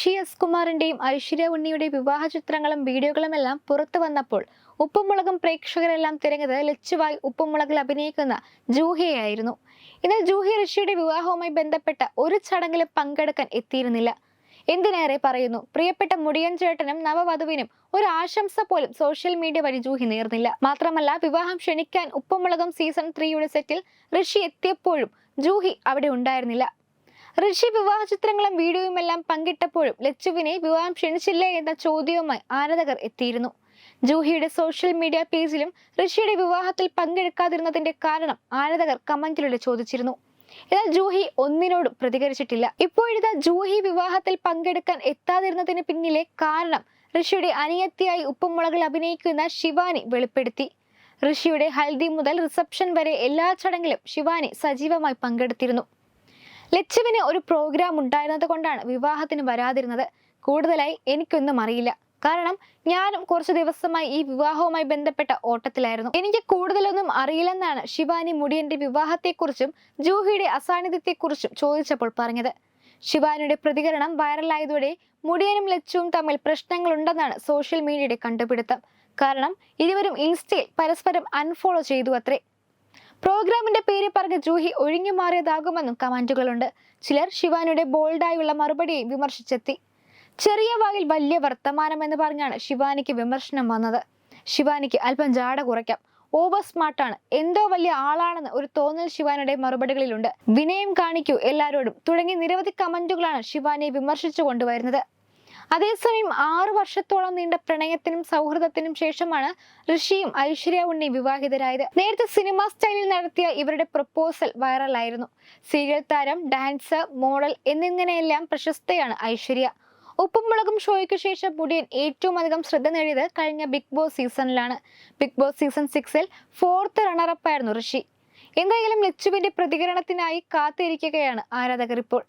ശ്രീകുമാറിന്റെയും ഐശ്വര്യ ഉണ്ണിയുടെയും വിവാഹ ചിത്രങ്ങളും വീഡിയോകളും എല്ലാം പുറത്തു വന്നപ്പോൾ ഉപ്പുമുളകും പ്രേക്ഷകരെല്ലാം തിരഞ്ഞത് ലച്ചുവായി ഉപ്പുമുളകിൽ അഭിനയിക്കുന്ന ജൂഹിയായിരുന്നു എന്നാൽ ജൂഹി ഋഷിയുടെ വിവാഹവുമായി ബന്ധപ്പെട്ട ഒരു ചടങ്ങിലും പങ്കെടുക്കാൻ എത്തിയിരുന്നില്ല. എന്തിനേറെ പറയുന്നു പ്രിയപ്പെട്ട മുടിയൻ ചേട്ടനും നവവധുവിനും ഒരു ആശംസ പോലും സോഷ്യൽ മീഡിയ വഴി ജൂഹി നേർന്നില്ല. മാത്രമല്ല വിവാഹം ക്ഷണിക്കാൻ ഉപ്പുമുളകം സീസൺ ത്രീയുടെ സെറ്റിൽ ഋഷി എത്തിയപ്പോഴും ജൂഹി അവിടെ ഉണ്ടായിരുന്നില്ല. ഋഷി വിവാഹ ചിത്രങ്ങളും വീഡിയോയും എല്ലാം പങ്കിട്ടപ്പോഴും ലച്ചുവിനെ വിവാഹം ക്ഷണിച്ചില്ലേ എന്ന ചോദ്യവുമായി ആരാധകർ എത്തിയിരുന്നു. ജൂഹിയുടെ സോഷ്യൽ മീഡിയ പേജിലും ഋഷിയുടെ വിവാഹത്തിൽ പങ്കെടുക്കാതിരുന്നതിന്റെ കാരണം ആരാധകർ കമന്റിലൂടെ ചോദിച്ചിരുന്നു. എന്നാൽ ജൂഹി ഒന്നിനോടും പ്രതികരിച്ചിട്ടില്ല. ഇപ്പോഴിതാ ജൂഹി വിവാഹത്തിൽ പങ്കെടുക്കാൻ എത്താതിരുന്നതിന് പിന്നിലെ കാരണം ഋഷിയുടെ അനിയത്തിയായി ഉപ്പുമുളകിൽ അഭിനയിക്കുന്ന ശിവാനി വെളിപ്പെടുത്തി. ഋഷിയുടെ ഹൽദി മുതൽ റിസപ്ഷൻ വരെ എല്ലാ ചടങ്ങിലും ശിവാനി സജീവമായി പങ്കെടുത്തിരുന്നു. ലച്ചുവിന് ഒരു പ്രോഗ്രാം ഉണ്ടായിരുന്നത് കൊണ്ടാണ് വിവാഹത്തിന് വരാതിരുന്നത്. കൂടുതലായി എനിക്കൊന്നും അറിയില്ല. കാരണം ഞാനും കുറച്ച് ദിവസമായി ഈ വിവാഹവുമായി ബന്ധപ്പെട്ട ഓട്ടത്തിലായിരുന്നു. എനിക്ക് കൂടുതലൊന്നും അറിയില്ലെന്നാണ് ശിവാനി മുടിയന്റെ വിവാഹത്തെക്കുറിച്ചും ജൂഹിയുടെ അസാന്നിധ്യത്തെക്കുറിച്ചും ചോദിച്ചപ്പോൾ പറഞ്ഞത്. ശിവാനിയുടെ പ്രതികരണം വൈറലായതോടെ മുടിയനും ലച്ചുവും തമ്മിൽ പ്രശ്നങ്ങളുണ്ടെന്നാണ് സോഷ്യൽ മീഡിയയുടെ കണ്ടുപിടുത്തം. കാരണം ഇരുവരും ഇൻസ്റ്റയിൽ പരസ്പരം അൺഫോളോ ചെയ്തു അത്രേ. പ്രോഗ്രാമിന്റെ പേര് പറഞ്ഞ് ജൂഹി ഒഴിഞ്ഞു മാറിയതാകുമെന്നും കമന്റുകളുണ്ട് ചിലർ ശിവാനിയുടെ ബോൾഡായുള്ള മറുപടിയെ വിമർശിച്ചെത്തി. ചെറിയ വായിൽ വലിയ വർത്തമാനം എന്ന് പറഞ്ഞാണ് ശിവാനിക്ക് വിമർശനം വന്നത്. ശിവാനിക്ക് അല്പം ജാട കുറയ്ക്കാം. ഓവർ സ്മാർട്ടാണ്. എന്തോ വലിയ ആളാണെന്ന് ഒരു തോന്നൽ ശിവാനിയുടെ മറുപടികളിലുണ്ട്. വിനയം കാണിക്കൂ എല്ലാരോടും. തുടങ്ങി നിരവധി കമന്റുകളാണ് ശിവാനിയെ വിമർശിച്ചു കൊണ്ടുവരുന്നത്. അതേസമയം ആറു വർഷത്തോളം നീണ്ട പ്രണയത്തിനും സൗഹൃദത്തിനും ശേഷമാണ് ഋഷിയും ഐശ്വര്യ ഉണ്ണി വിവാഹിതരായത്. നേരത്തെ സിനിമാ സ്റ്റൈലിൽ നടത്തിയ ഇവരുടെ പ്രപ്പോസൽ വൈറലായിരുന്നു. സീരിയൽ താരം ഡാൻസർ മോഡൽ എന്നിങ്ങനെയെല്ലാം പ്രശസ്തയാണ് ഐശ്വര്യ. ഉപ്പും മുളകും ഷോയ്ക്ക് ശേഷം മുടിയൻ ഏറ്റവും അധികം ശ്രദ്ധ നേടിയത് കഴിഞ്ഞ ബിഗ് ബോസ് സീസണിലാണ്. ബിഗ് ബോസ് സീസൺ സിക്സിൽ ഫോർത്ത് റണ്ണറപ്പായിരുന്നു ഋഷി. എന്തായാലും ലച്ചുവിന്റെ പ്രതികരണത്തിനായി കാത്തിരിക്കുകയാണ് ആരാധകർ ഇപ്പോൾ.